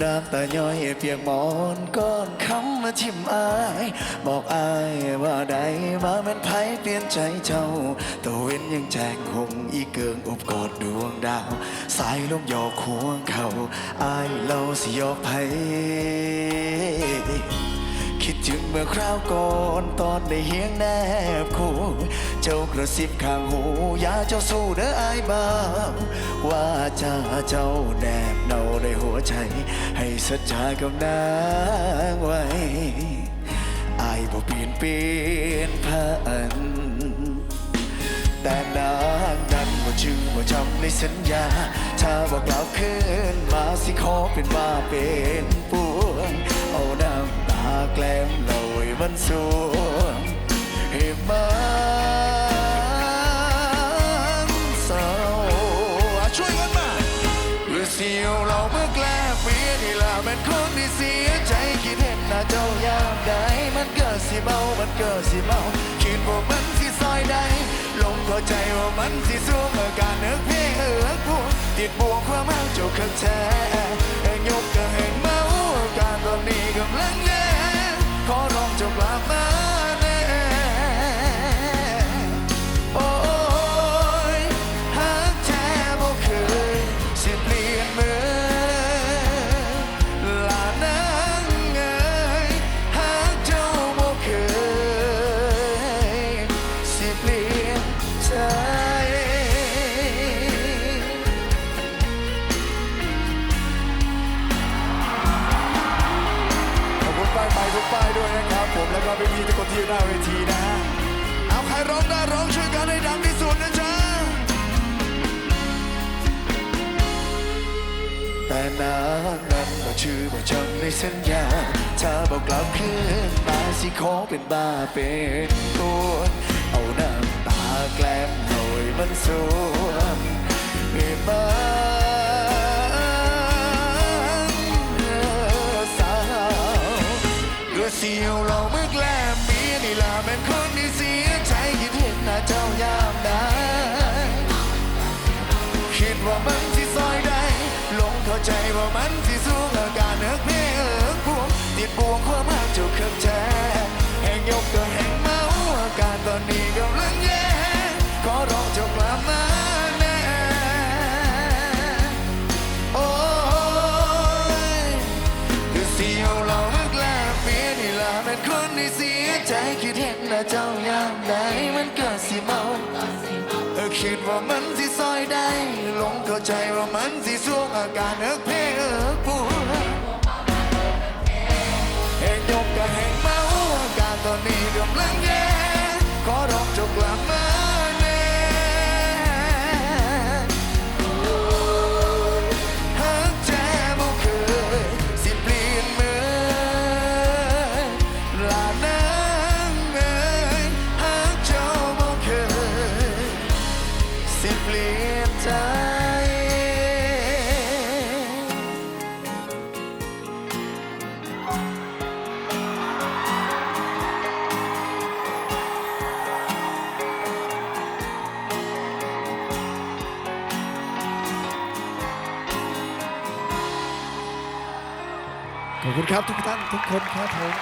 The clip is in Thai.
น้ำตาย้อยเปียกมอนก้อนคำมาทิมอาย บอกอายว่าใดมาแมันไผเปลี่ยนใจเจ้าตะเว้นยังแจงหงอีเกิงอบกอดดวงดาว สายลมหยอกควงเขาอายเล่าสิยอกไผคิดถึงเมื่อคราวก่อนตอนได้เฮียงแนบคู่เจ้ากระซิบข้างหูอย่าเจ้าสู้เด้ออายบ่าวว่าจะเจ้าแนบเนา ใจ ให้สัจจากับนางไว้อายบ่เปลี่ยนเปลี่ยนผ่านแต่นางนั้นว่าชื่อว่าจำในสัญญา ถ้าบอกกล่าวคืนมาสิขอเป็นว่าเป็นปวงเอาน้ำตาแกล้มลอยมันสวงให้มั็นคนที่เสียใจคิดเห็นหน้าเจ้ายามใดมันเกิดสิเมา มันเกิดสิเมา คิดว่ามันสิซอยใดลงเข้าใจว่ามันสิสู้เมื่อการเอิกเพลงเอิกพวงติดบวงความเมาเจ้าคักแท้เอ็งยกก็เห็นเมา นะครับผมแล้วก็พี่พี่ทุกคนที่อยู่หน้าเวทีนะ เอาใครร้องได้ร้องช่วยกันให้ดังที่สุดนะจ๊ะ แต่นางนั้นบอกชื่อบอกจำในสัญญา ถ้าบอกกลับคืนมาสิขอเป็นบ้าเป็นตัวเอาน้ำตาแกล้มหน่อยมันสวมให้มันสาวเรือเสียวราเมื่อแกล้ เจ้ายามใดคิดว่ามันที่ซอยใดหลงเข้าใจว่ามันที่สูงอาการเอิกเพลงเอิกพวงติดบวงความหักเจ้าเครื่องแท้แห่งยกก็แห่งเมาอาการตอนนี้ คิดเห็นนะเจ้ายามใดมันเกิดสิเมาเออคิดว่ามันสิซอยได้ ลงเข้าใจว่ามันสิสวงอาการเอิกเพลงเอิกปวด เปลี่ยนใจ ขอบคุณครับทุกท่านทุกคนครับผม